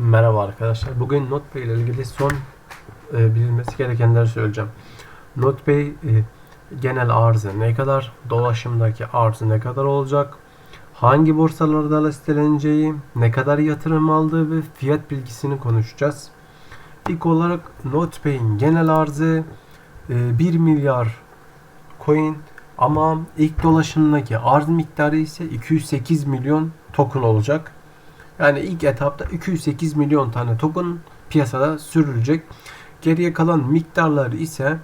Merhaba arkadaşlar. Bugün NotPay ile ilgili son e, bilinmesi gerekenleri söyleyeceğim. NotPay e, genel arzı ne kadar, dolaşımdaki arzı ne kadar olacak, hangi borsalarda listeleneceği, ne kadar yatırım aldığı ve fiyat bilgisini konuşacağız. İlk olarak NotPay'in genel arzı e, 1 milyar coin ama ilk dolaşımdaki arz miktarı ise 208 milyon token olacak. Yani ilk etapta 208 milyon tane token piyasada sürülecek. Geriye kalan miktarları ise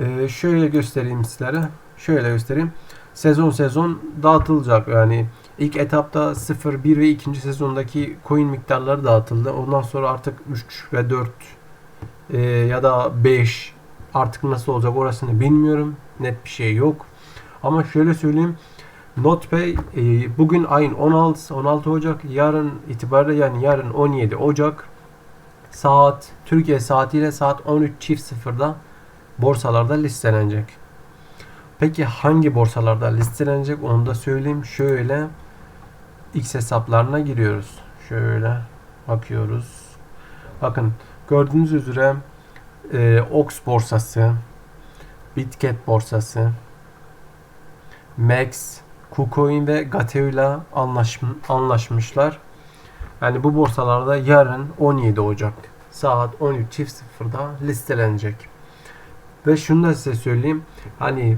e, şöyle göstereyim sizlere. Şöyle göstereyim. Sezon sezon dağıtılacak. Yani ilk etapta 0, 1 ve ikinci sezondaki coin miktarları dağıtıldı. Ondan sonra artık 3 ve 4 e, ya da 5 artık nasıl olacak orasını bilmiyorum. Net bir şey yok. Ama şöyle söyleyeyim. NotPay e, bugün ayın 16 16 Ocak yarın itibariyle yani yarın 17 Ocak saat Türkiye saatiyle saat 13.00'da borsalarda listelenecek. Peki hangi borsalarda listelenecek onu da söyleyeyim. Şöyle X hesaplarına giriyoruz. Şöyle bakıyoruz. Bakın gördüğünüz üzere e, Ox borsası, Bitget borsası, Max, KuCoin ve Gateo ile anlaşmışlar. Yani bu borsalarda yarın 17 Ocak saat 13.00'da listelenecek. Ve şunu da size söyleyeyim. Hani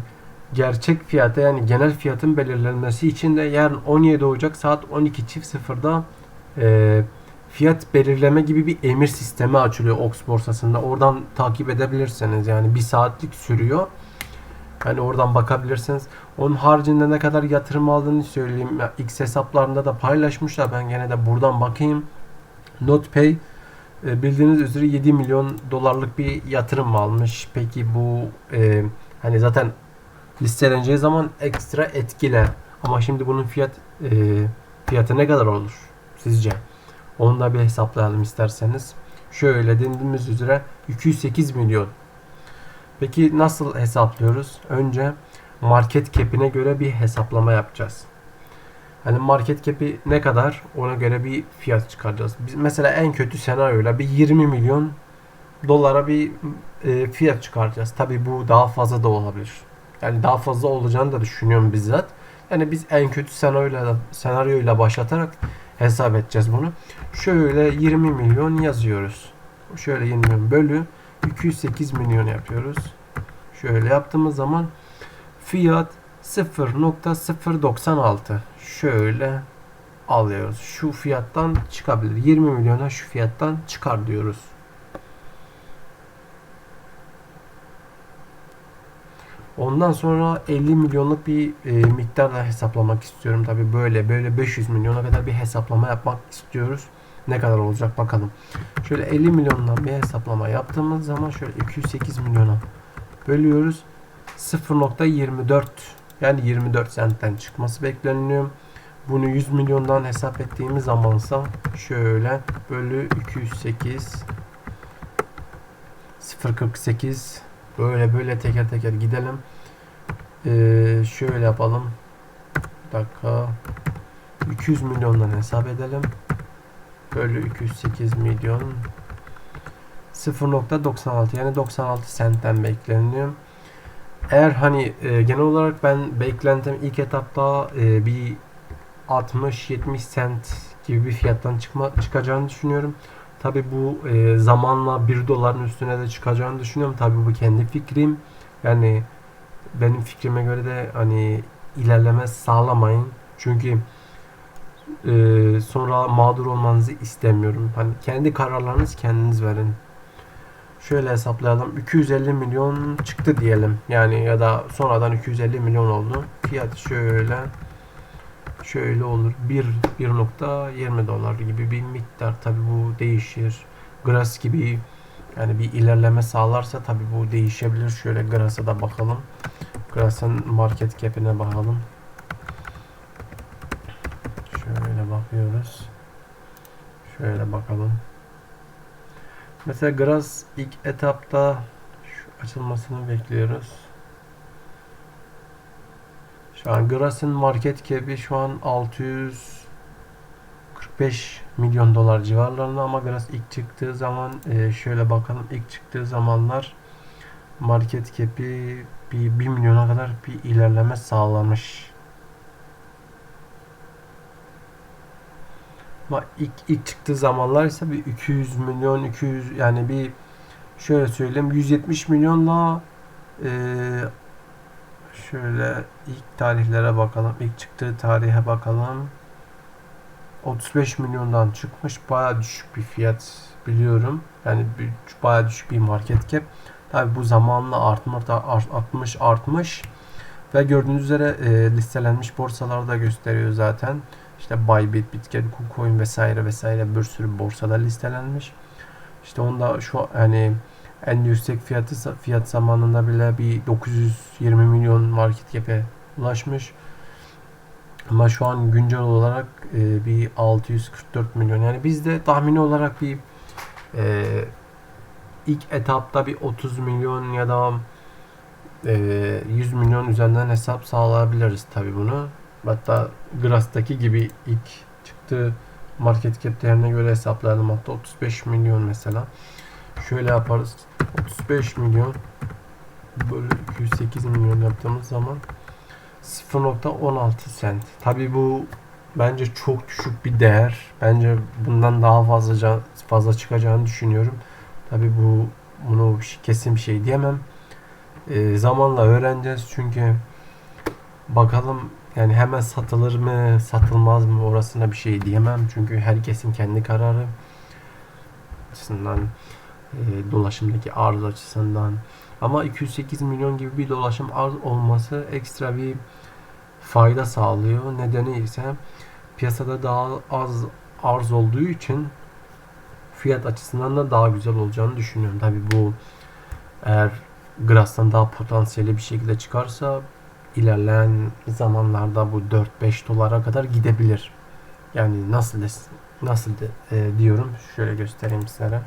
gerçek fiyata yani genel fiyatın belirlenmesi için de yarın 17 Ocak saat 12.00'da e, fiyat belirleme gibi bir emir sistemi açılıyor Ox borsasında. Oradan takip edebilirsiniz. Yani bir saatlik sürüyor. Hani oradan bakabilirsiniz. Onun haricinde ne kadar yatırım aldığını söyleyeyim. X hesaplarında da paylaşmışlar. Ben gene de buradan bakayım. NotPay e, bildiğiniz üzere 7 milyon dolarlık bir yatırım almış. Peki bu e, hani zaten listeleneceği zaman ekstra etkiler. Ama şimdi bunun fiyat e, fiyatı ne kadar olur sizce? Onu da bir hesaplayalım isterseniz. Şöyle dediğimiz üzere 208 milyon Peki nasıl hesaplıyoruz? Önce market cap'ine göre bir hesaplama yapacağız. Hani market cap'i ne kadar ona göre bir fiyat çıkaracağız. Biz mesela en kötü senaryoyla bir 20 milyon dolara bir e, fiyat çıkaracağız. Tabi bu daha fazla da olabilir. Yani daha fazla olacağını da düşünüyorum bizzat. Yani biz en kötü senaryoyla, senaryoyla başlatarak hesap edeceğiz bunu. Şöyle 20 milyon yazıyoruz. Şöyle 20 milyon bölü 208 milyon yapıyoruz. Şöyle yaptığımız zaman fiyat 0.096 şöyle alıyoruz. Şu fiyattan çıkabilir. 20 milyona şu fiyattan çıkar diyoruz. Ondan sonra 50 milyonluk bir e, miktar da hesaplamak istiyorum. Tabi böyle böyle 500 milyona kadar bir hesaplama yapmak istiyoruz. Ne kadar olacak bakalım. Şöyle 50 milyondan bir hesaplama yaptığımız zaman şöyle 208 milyona bölüyoruz. 0.24 yani 24 sentten çıkması bekleniyor. Bunu 100 milyondan hesap ettiğimiz zamansa şöyle bölü 208 0.48 böyle böyle teker teker gidelim. Ee, şöyle yapalım. Bir dakika. 200 milyondan hesap edelim. Bölü 208 milyon 0.96 yani 96 sentten bekleniyor. Eğer hani e, genel olarak ben beklentim ilk etapta e, bir 60-70 sent gibi bir fiyattan çıkma çıkacağını düşünüyorum. Tabi bu e, zamanla 1 doların üstüne de çıkacağını düşünüyorum. Tabi bu kendi fikrim. Yani benim fikrime göre de hani ilerleme sağlamayın. Çünkü e, sonra mağdur olmanızı istemiyorum. Hani kendi kararlarınız kendiniz verin. Şöyle hesaplayalım. 250 milyon çıktı diyelim. Yani ya da sonradan 250 milyon oldu. Fiyat şöyle şöyle olur. 1 1.20 dolar gibi bir miktar. Tabi bu değişir. Gras gibi yani bir ilerleme sağlarsa tabi bu değişebilir. Şöyle Gras'a da bakalım. Gras'ın market cap'ine bakalım. Şöyle bakıyoruz. Şöyle bakalım. Mesela Graz ilk etapta şu açılmasını bekliyoruz. Şu an Graz'ın market cap'i şu an 645 45 milyon dolar civarlarında ama biraz ilk çıktığı zaman e, şöyle bakalım ilk çıktığı zamanlar market cap'i bir 1 milyona kadar bir ilerleme sağlamış. İlk, ilk çıktığı zamanlar ise bir 200 milyon 200 yani bir şöyle söyleyeyim 170 milyonla e, şöyle ilk tarihlere bakalım. ilk çıktığı tarihe bakalım. 35 milyondan çıkmış. Baya düşük bir fiyat biliyorum. Yani baya düşük bir market cap. Tabi bu zamanla artmış, artmış, artmış. Ve gördüğünüz üzere e, listelenmiş borsalarda gösteriyor zaten. İşte Bybit, Bitget, KuCoin vesaire vesaire bir sürü borsada listelenmiş. İşte onda şu hani en yüksek fiyatı fiyat zamanında bile bir 920 milyon market cap'e ulaşmış. Ama şu an güncel olarak e, bir 644 milyon. Yani bizde tahmini olarak bir e, ilk etapta bir 30 milyon ya da e, 100 milyon üzerinden hesap sağlayabiliriz tabi bunu. Hatta Gras'taki gibi ilk çıktığı market cap değerine göre hesaplayalım. Hatta 35 milyon mesela. Şöyle yaparız. 35 milyon böyle 208 milyon yaptığımız zaman 0.16 sent. Tabi bu bence çok düşük bir değer. Bence bundan daha fazla fazla çıkacağını düşünüyorum. Tabi bu bunu kesin bir şey diyemem. E, zamanla öğreneceğiz çünkü bakalım yani hemen satılır mı satılmaz mı orasına bir şey diyemem. Çünkü herkesin kendi kararı açısından e, dolaşımdaki arz açısından ama 208 milyon gibi bir dolaşım arz olması ekstra bir fayda sağlıyor. Nedeni ise piyasada daha az arz olduğu için fiyat açısından da daha güzel olacağını düşünüyorum. Tabi bu eğer Gras'tan daha potansiyeli bir şekilde çıkarsa ilerleyen zamanlarda bu 4-5 dolara kadar gidebilir. Yani nasıl nasıl e, diyorum şöyle göstereyim sizlere.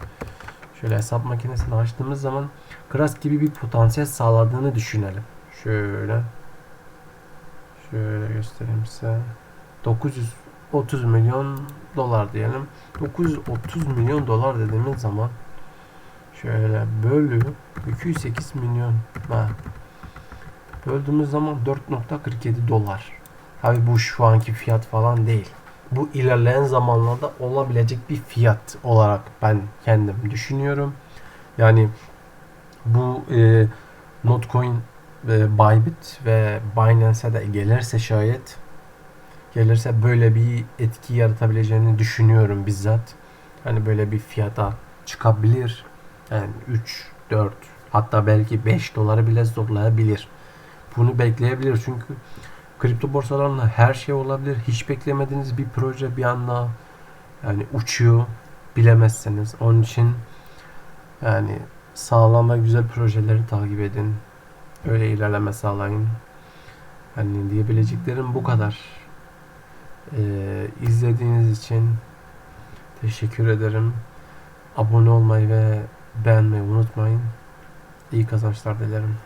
Şöyle hesap makinesini açtığımız zaman Gras gibi bir potansiyel sağladığını düşünelim. Şöyle şöyle göstereyim size. 930 milyon dolar diyelim. 930 milyon dolar dediğimiz zaman şöyle bölü 208 milyon ha. böldüğümüz zaman 4.47 dolar. Tabi bu şu anki fiyat falan değil. Bu ilerleyen zamanlarda olabilecek bir fiyat olarak ben kendim düşünüyorum. Yani bu e, Notcoin ve Bybit ve Binance'e de gelirse şayet gelirse böyle bir etki yaratabileceğini düşünüyorum bizzat. Hani böyle bir fiyata çıkabilir. Yani 3, 4 hatta belki 5 doları bile zorlayabilir. Bunu bekleyebilir çünkü kripto borsalarında her şey olabilir. Hiç beklemediğiniz bir proje bir anda yani uçuyor bilemezseniz. Onun için yani sağlam ve güzel projeleri takip edin. Öyle ilerleme sağlayın. Hani diyebileceklerim bu kadar. Ee, izlediğiniz için teşekkür ederim. Abone olmayı ve beğenmeyi unutmayın. İyi kazançlar dilerim.